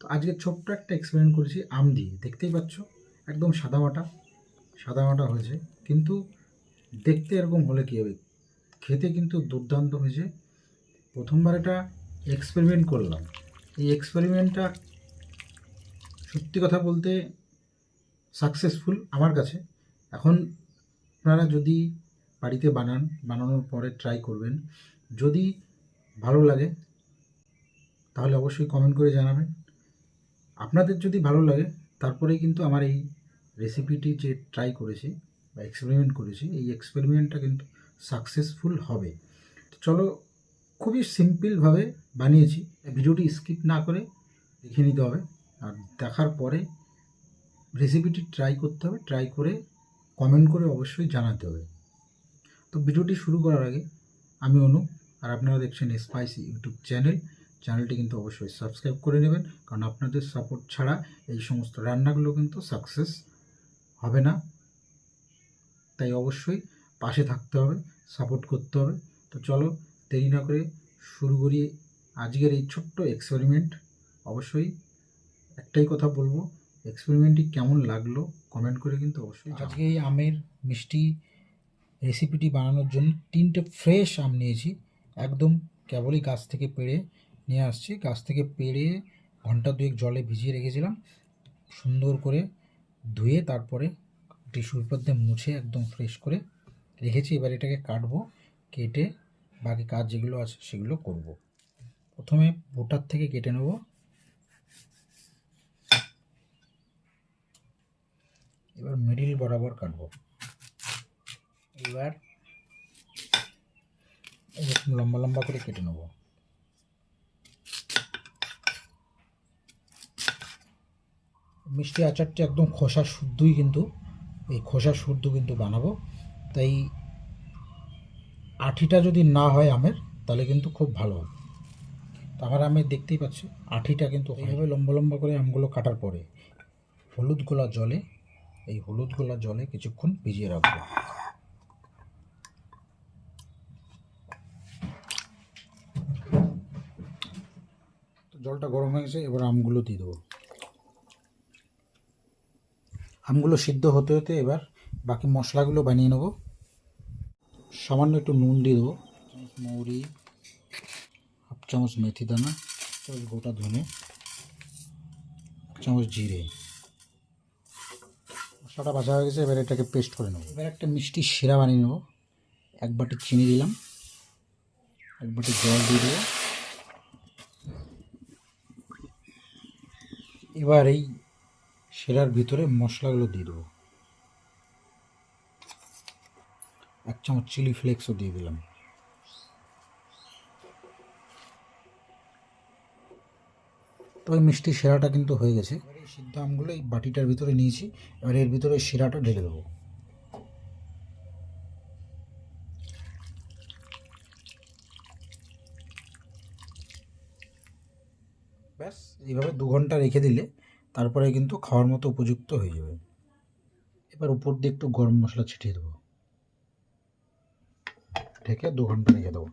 তো আজকে ছোট্ট একটা এক্সপেরিমেন্ট করেছি, আম দিয়ে। দেখতেই পাচ্ছ, একদম সাদা মাটা সাদা মাটা হয়েছে। কিন্তু দেখতে এরকম হলে কী হবে? খেতে কিন্তু দুর্দান্ত হয়েছে। প্রথমবার এটা এক্সপেরিমেন্ট করলাম। এই এক্সপেরিমেন্টটা সত্যি কথা বলতে সাকসেসফুল আমার কাছে। এখন আপনারা যদি বাড়িতে বানান, বানানোর পরে ট্রাই করবেন, যদি ভালো লাগে, তাহলে অবশ্যই কমেন্ট করে জানাবেন। আপনাদের যদি ভালো লাগে তারপরে কিন্তু আমার এই রেসিপিটি যে ট্রাই করেছি বা এক্সপেরিমেন্ট করেছি, এই এক্সপেরিমেন্টটা কিন্তু সাকসেসফুল হবে। তো চলো খুবই সিম্পলভাবে বানিয়েছি। ভিডিওটি স্কিপ না করে দেখে নিতে হবে। আর দেখার পরে রেসিপিটি ট্রাই করতে হবে। ট্রাই করে কমেন্ট করে অবশ্যই জানাতে হবে। তো ভিডিওটি শুরু করার আগে আমি অনু, আর আপনারা দেখছেন স্পাইসি ইউটিউব চ্যানেল চ্যানেলটি কিন্তু অবশ্যই সাবস্ক্রাইব করে নেবেন, কারণ আপনাদের সাপোর্ট ছাড়া এই সমস্ত রান্নাগুলো কিন্তু সাকসেস হবে না। তাই অবশ্যই পাশে থাকতে হবে সাপোর্ট করতে হবে। তো চলো দেরি না করে শুরু করি আজকের এই ছোট্ট এক্সপেরিমেন্ট অবশ্যই একটাই কথা বলব এক্সপেরিমেন্টটি কেমন লাগল কমেন্ট করে কিন্তু অবশ্যই আজকে এই আমের মিষ্টি রেসিপিটি বানানোর জন্য তিনটে ফ্রেশ আম নিয়েছি, একদম কেবলই গাছ থেকে পেড়ে নিয়ে আসছি। গাছ থেকে পেড়ে ঘণ্টা দুয়েক জলে ভিজিয়ে রেখেছিলাম। সুন্দর করে ধুয়ে তারপরে টিস্যুর পেপার দিয়ে মুছে একদম ফ্রেশ করে রেখেছি। এবার এটাকে কাটবো, কেটে বাকি কাজ যেগুলো আছে সেগুলো করব। প্রথমে বোটার থেকে কেটে নেব। এবার মিডিল বরাবর কাটবো। এবার এরকম লম্বা লম্বা করে কেটে নেব। মিষ্টি আচারটি একদম খোসা শুদ্ধই কিন্তু এই খোসা শুদ্ধ কিন্তু বানাবো। তাই আঠিটা যদি না হয় আমের তাহলে কিন্তু খুব ভালো হবে। তো আমার আমি দেখতেই পাচ্ছি আঠিটা কিন্তু এইভাবে লম্বা লম্বা করে আমগুলো কাটার পরে হলুদ গোলা জলে এই হলুদ গোলা জলে কিছুক্ষণ ভিজিয়ে রাখব। তো জলটা গরম হয়ে গেছে এবার আমগুলো দিয়ে দেবো। আমগুলো সিদ্ধ হতে হতে এবার বাকি মশলাগুলো বানিয়ে নেব। সামান্য একটু নুন দিয়ে দেবো। মৌরি, হাফ চামচ মেথি দানা চামচ গোটা ধনে চামচ জিরে। মশলাটা ভাজা হয়ে গেছে, এবার এটাকে পেস্ট করে নেব। এবার একটা মিষ্টি শিরা বানিয়ে নেব। এক বাটি চিনি দিলাম। এক বাটি জল দিয়ে দেবো। এবার এই শিরার ভিতরে মশলাগুলো দিয়ে দেবো। এক চামচ চিলি ফ্লেক্সও দিয়ে দিলাম। তো ওই মিষ্টি সেরাটা কিন্তু হয়ে গেছে। এবার এই সিদ্ধ আমগুলো এই বাটিটার ভিতরে নিয়েছি। এবার এর ভিতরে শিরাটা ঢেলে দেবো। ব্যাস, এইভাবে দু ঘণ্টা রেখে দিলে তারপরে কিন্তু খাওয়ার মতো উপযুক্ত হয়ে যাবে। এবার উপর দিয়ে একটু গরম মশলা ছিটিয়ে দেবো। ঢেকে দু ঘণ্টা রেখে দেবো।